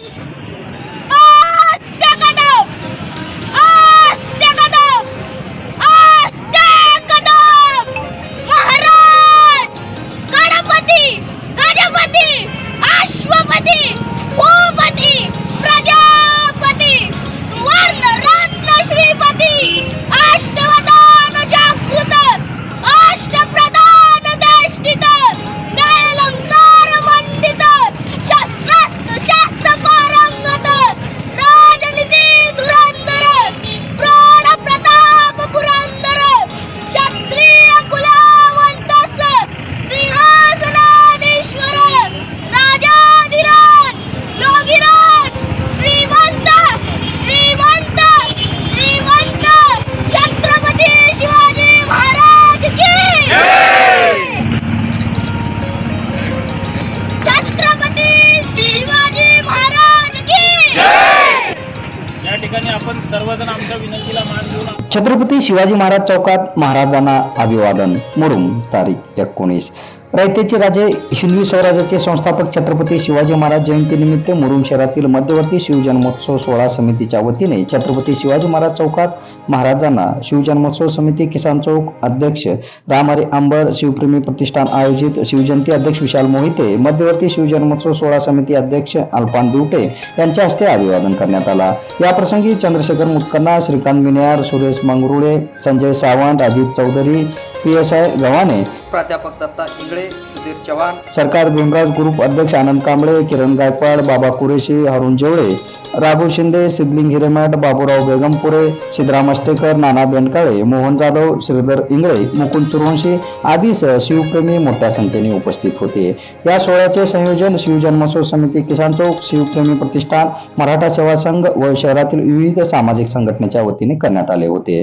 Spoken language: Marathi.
Oh! ठिकाणी आपण सर्वजण आमच्या विनंतीला मान देऊन छत्रपती शिवाजी महाराज चौकात महाराजांना अभिवादन. मुरुम तारीख एकोणीस. रयतेचे राजे हिंदवी स्वराज्याचे संस्थापक छत्रपती शिवाजी महाराज जयंतीनिमित्त मुरुम शहरातील मध्यवर्ती शिवजन्मोत्सव सोहळा समितीच्या वतीने छत्रपती शिवाजी महाराज चौकात महाराजांना शिवजन्मोत्सव समिती किसान चौक अध्यक्ष रामारे आंबर शिवप्रेमी प्रतिष्ठान आयोजित शिवजयंती अध्यक्ष विशाल मोहिते मध्यवर्ती शिवजन्मोत्सव सोहळा समिती अध्यक्ष अल्पान दिवटे यांच्या हस्ते अभिवादन करण्यात आला. याप्रसंगी Chandrashekhar Mutkanna Shrikant Miniyar Suresh Mangrule Sanjay Sawant Ajit Chaudhari P S I Gavhane प्राध्यापक दत्ता इंगळे सुधीर चव्हाण सरकार भीमराज ग्रुप अध्यक्ष आनंद कांबळे किरण गायकवाड बाबा कुरेशी हरुण जेवळे राघू शिंदे सिद्धलिंग हिरेमठ बाबूराव बेगमपुरे सिद्धराम अष्टेकर नाना बेंडकाळे मोहन जाधव श्रीधर इंगळे मुकुंद सुरवंशी आदीसह शिवप्रेमी मोठ्या संख्येने उपस्थित होते. या सोहळ्याचे संयोजन शिवजन्मोत्सव समिती किसान चौक शिवप्रेमी प्रतिष्ठान मराठा सेवा संघ व शहरातील विविध सामाजिक संघटनेच्या वतीने करण्यात आले होते.